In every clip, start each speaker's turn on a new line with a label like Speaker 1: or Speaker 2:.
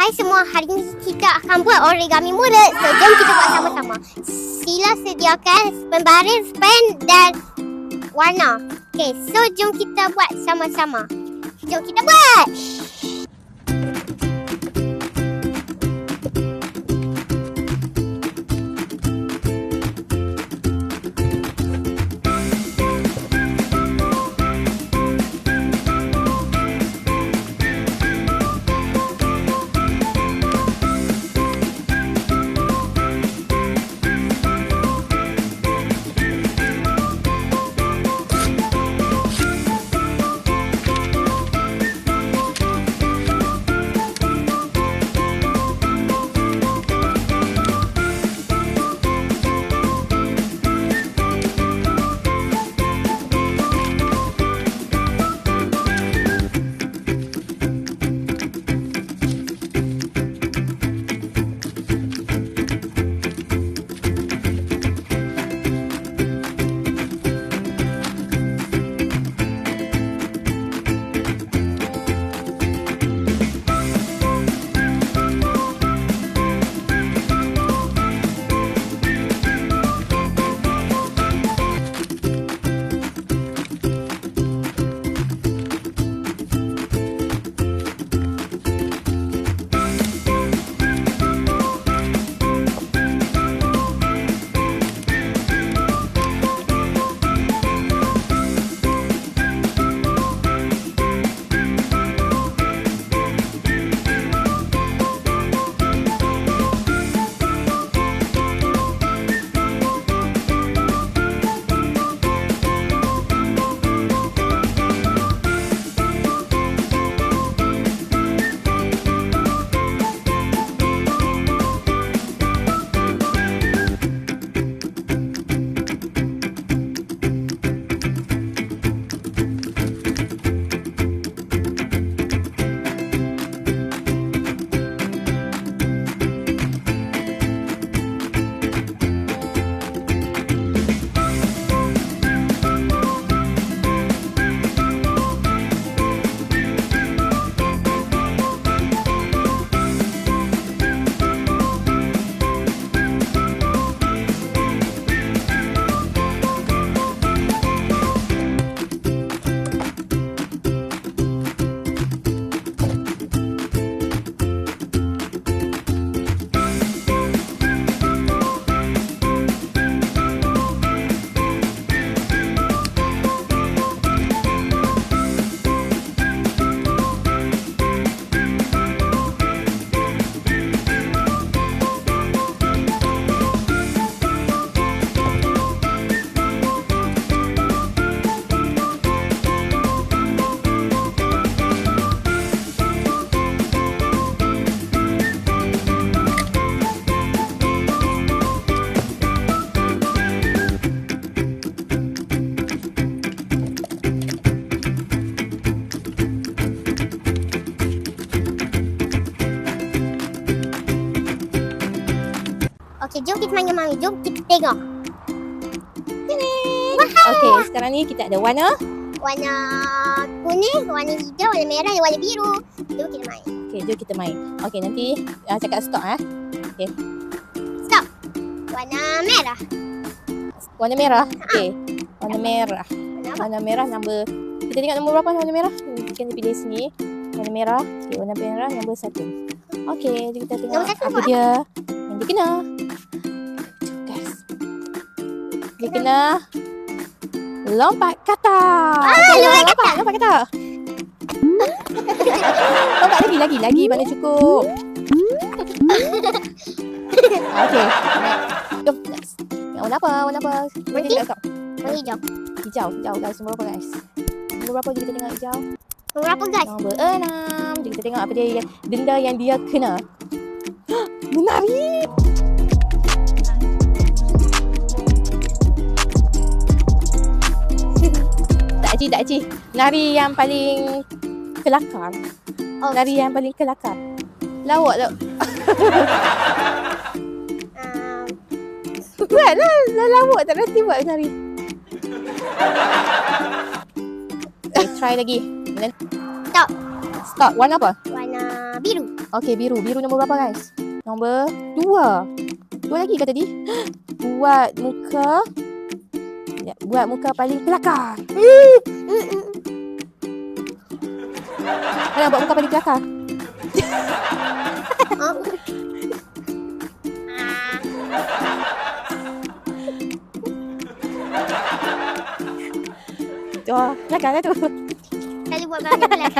Speaker 1: Hai semua, hari ini kita akan buat origami mulut. So, jom kita buat sama-sama. Sila sediakan pembaris, pen dan warna. Okay, so jom kita buat sama-sama. Jom kita buat! Okay, jom kita main dengan Mami. Jom kita tengok.
Speaker 2: Okey, sekarang ni kita ada warna.
Speaker 1: Warna kuning, warna hijau, warna merah dan warna biru. Jom kita main.
Speaker 2: Okey, jom kita main. Okey, nanti uh, cakap stop eh.
Speaker 1: Stop. Warna merah.
Speaker 2: Warna merah. Okey. Warna merah.
Speaker 1: Warna
Speaker 2: merah nombor kita tengok nombor berapa warna merah? Hmm, Kita pilih sini. Warna merah. Okey, warna merah nombor satu. Okey, jadi kita tengok
Speaker 1: Nombor satu
Speaker 2: apa dia yang dia kena. Dia kena lompat kata.
Speaker 1: Ah,
Speaker 2: Okey,
Speaker 1: lompat
Speaker 2: lompat, lompat kata. lompat lagi, lagi, lagi. Mana cukup. Okey. Jom, next. Yang warna apa? Warna apa?
Speaker 1: Berhenti.
Speaker 2: Kita tengok.
Speaker 1: Warna hijau.
Speaker 2: Hijau, hijau guys. Nombor berapa guys? Nombor berapa kita tengok hijau?
Speaker 1: Nombor apa guys?
Speaker 2: Nombor enam. Jadi kita tengok apa dia yang denda yang dia kena. Menari. Cik, tak. Nari yang paling kelakar.
Speaker 1: Oh,
Speaker 2: Nari yang paling kelakar. Lawak tak?
Speaker 1: um,
Speaker 2: Buat lah. Lah lawak tak nanti buat nari. Okay, try lagi.
Speaker 1: Stop.
Speaker 2: Stop. Warna apa?
Speaker 1: warna biru.
Speaker 2: Okey, biru. Biru nombor berapa guys? Nombor dua. Dua lagi ke tadi? Buat muka. Ya, buat muka paling kelakar. Mana buat muka paling kelakar?
Speaker 1: Oh. Ah,
Speaker 2: Oh, kelakar lah tu.
Speaker 1: Selalu buat bagi pelan.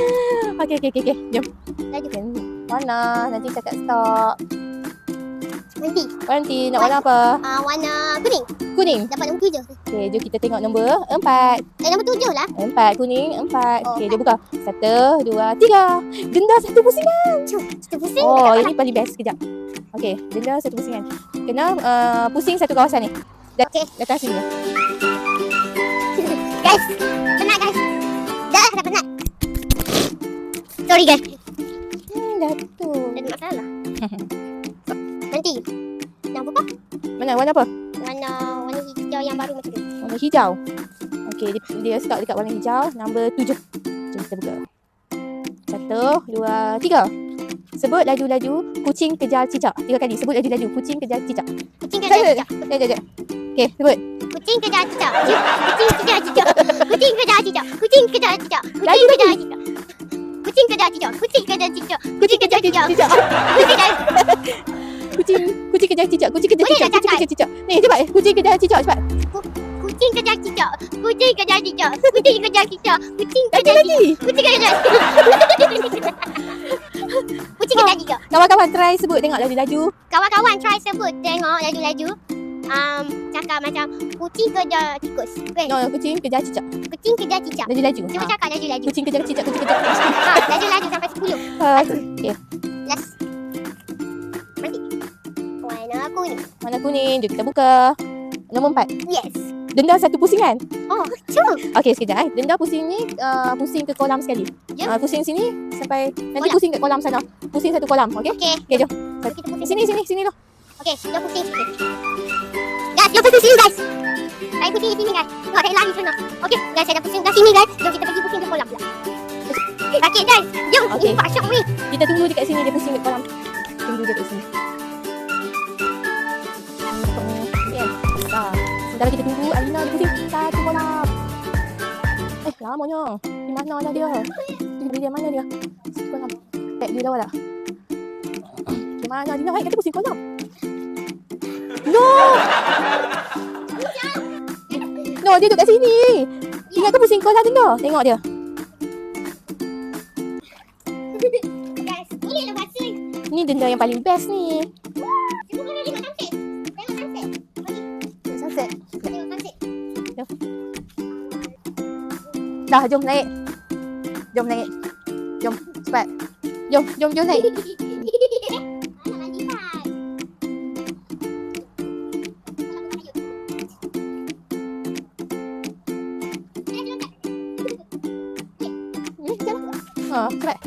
Speaker 2: Okey, okey, okey. okey. Jom.
Speaker 1: Laju.
Speaker 2: Okay. Warna. Nanti cakap stop.
Speaker 1: Nanti.
Speaker 2: Berhenti. Nak warna apa?
Speaker 1: Ah, warna kuning.
Speaker 2: Kuning.
Speaker 1: Dapat nombor tujuh.
Speaker 2: Okey, jom kita tengok nombor empat.
Speaker 1: Eh, nombor tujuh lah.
Speaker 2: Empat. Kuning. Empat.
Speaker 1: Oh,
Speaker 2: Okey, dia buka. Satu, dua, tiga. Denda satu pusingan.
Speaker 1: Kita pusing.
Speaker 2: Oh,
Speaker 1: dekat
Speaker 2: yang ni paling best. Kejap. Okey, denda satu pusingan. Kena uh, pusing satu kawasan ni. Dat-
Speaker 1: Okey.
Speaker 2: Datang sini.
Speaker 1: Guys, penat guys. Dah, dah penat. Sorry guys.
Speaker 2: Hmm, Datuk.
Speaker 1: Ada masalah.
Speaker 2: Mana? Warna apa?
Speaker 1: Warna warna hijau yang baru macam tu.
Speaker 2: Warna hijau. Okey, dia, dia start dekat warna hijau. Nombor tujuh. Jom kita buka. Satu, dua, tiga. Sebut laju-laju kucing kejar cicak. Tiga kali. Sebut laju-laju kucing kejar cicak.
Speaker 1: Kucing kejar cicak.
Speaker 2: Sekejap, sekejap. Okey, sebut.
Speaker 1: Kucing kejar cicak. Kucing kucing kejar cicak. Kucing kejar cicak. Kucing kejar cicak. Kucing kejar cicak. Kucing kejar cicak. Kucing kejar cicak. Kucing cicak,
Speaker 2: cepat. kucing kejar cicak.
Speaker 1: Kucing kejar cicak. Kucing kejar cicak. Kucing kejar cicak. Kucing kejar cicak. Kucing kejar cicak.
Speaker 2: Kawan-kawan try sebut tengok laju-laju.
Speaker 1: Kawan-kawan try sebut tengok laju-laju. Um, cakap macam kucing kejar tikus. Okay.
Speaker 2: No, kucing kejar cicak.
Speaker 1: Kucing kejar cicak.
Speaker 2: Laju-laju.
Speaker 1: Cuba
Speaker 2: Ha.
Speaker 1: cakap laju-laju.
Speaker 2: Kucing kejar cicak, kucing kejar.
Speaker 1: Ha, laju-laju sampai 10.
Speaker 2: Ha, Okey.
Speaker 1: Last. Nanti. Warna kuning.
Speaker 2: Warna kuning. Jom kita buka. Nombor empat.
Speaker 1: Yes.
Speaker 2: Denda satu pusingan.
Speaker 1: Oh, cuba.
Speaker 2: Okey, sekejap eh. Denda pusing ni uh, pusing ke kolam sekali.
Speaker 1: Ya.
Speaker 2: Uh, pusing sini sampai nanti
Speaker 1: Kolam.
Speaker 2: pusing kat kolam sana. Pusing satu kolam, okey?
Speaker 1: Okay.
Speaker 2: Okey, jom.
Speaker 1: Jadi kita pusing.
Speaker 2: Sini, sini, sini tu.
Speaker 1: Okay, dia pusing sini. Guys, dia pusing sini guys. Saya pusing di sini guys. Tengok saya lari sana. Okay, guys, saya dah pusing kat sini guys. Jom kita pergi pusing ke kolam pula. Sakit guys. Jom,
Speaker 2: Okay.
Speaker 1: ini Pak Syok weh.
Speaker 2: Kita tunggu dekat sini dia pusing kat kolam. Tunggu dia kat sini. Sementara kita tunggu Alina dia pusing satu kolam. Eh, lamanya. Di mana lah dia? Di dia mana dia? Satu kolam. Eh, dia lawa tak? Di mana Alina? Eh, kata pusing kolam. No! No, dia duduk kat sini. Ingat ke pusing kolam tu? Tengok dia.
Speaker 1: Lah.
Speaker 2: Ni denda yang paling best ni. Dah, jom naik. Jom naik. Jom, cepat. Jom, jom, jom naik.
Speaker 1: Anak lagi kan.
Speaker 2: Ni, jalan. Ha, cepat.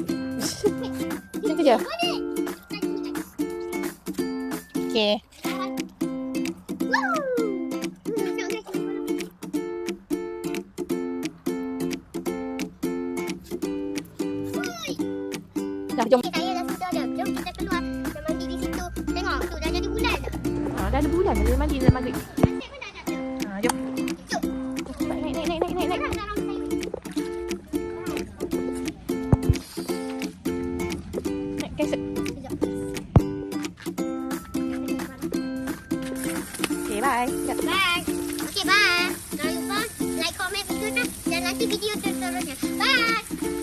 Speaker 2: Itu je. Okay. Jom.
Speaker 1: Okay, saya dah sudah dah. Jom kita keluar. Kita mandi di situ. Tengok tu dah jadi bulan dah.
Speaker 2: Ha, dah ada bulan. Dah mandi dah maghrib.
Speaker 1: Sunset pun dah ada.
Speaker 2: Ha, jom. Cepat, naik, naik, naik, naik, naik, naik.
Speaker 1: Sekarang dah round saya.
Speaker 2: Naik, cancel. Okay,
Speaker 1: bye. Okay, bye. Jangan lupa like, komen, video dan, dan nanti video terus-terusnya. Bye.